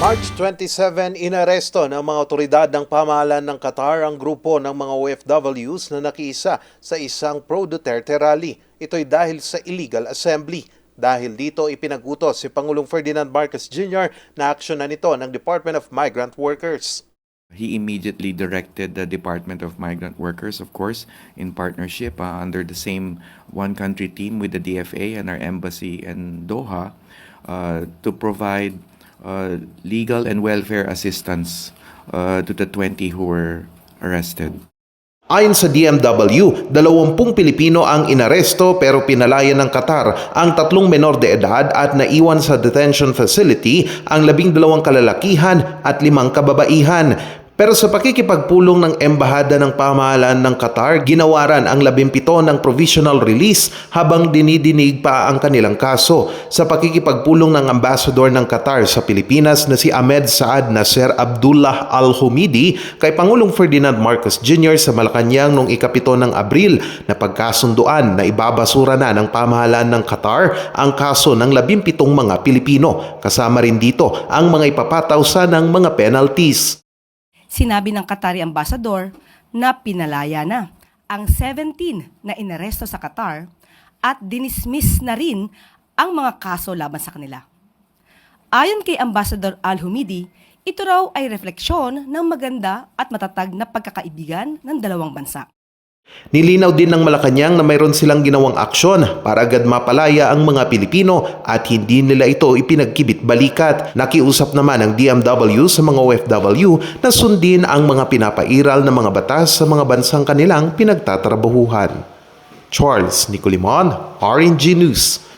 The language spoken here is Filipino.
March 27, inaresto ng mga otoridad ng pamahalaan ng Qatar ang grupo ng mga OFWs na nakiisa sa isang pro-Duterte rally. Ito'y dahil sa illegal assembly. Dahil dito ipinagutos si Pangulong Ferdinand Marcos Jr. na aksyonan nito ng Department of Migrant Workers. He immediately directed the Department of Migrant Workers, of course, in partnership uh, under the same one country team with the DFA and our embassy in Doha, uh, to provide uh, legal and welfare assistance uh, to the 20 who were arrested. Ayon sa DMW, 20 Pilipino ang inaresto pero pinalaya ng Qatar ang tatlong menor de edad at naiwan sa detention facility ang labing dalawang kalalakihan at limang kababaihan. Pero sa pakikipagpulong ng Embahada ng Pamahalaan ng Qatar, ginawaran ang labimpito ng provisional release habang dinidinig pa ang kanilang kaso. Sa pakikipagpulong ng Ambassador ng Qatar sa Pilipinas na si Ahmed Saad Nasser Abdullah Al-Humidi kay Pangulong Ferdinand Marcos Jr. sa Malacanang noong ikapito ng Abril na pagkasunduan na ibabasura na ng pamahalaan ng Qatar ang kaso ng labimpitong mga Pilipino. Kasama rin dito ang mga ipapatawsa ng mga penalties. Sinabi ng Qatari Ambassador na pinalaya na ang 17 na inaresto sa Qatar at dinismiss na rin ang mga kaso laban sa kanila. Ayon kay Ambassador Al-Humidi, ito raw ay refleksyon ng maganda at matatag na pagkakaibigan ng dalawang bansa. Nilinaw din ng Malacanang na mayroon silang ginawang aksyon para agad mapalaya ang mga Pilipino at hindi nila ito ipinagkibit balikat. Nakiusap naman ang DMW sa mga OFW na sundin ang mga pinapairal na mga batas sa mga bansang kanilang pinagtatrabahuhan. Charles Nicolimon, RNG News.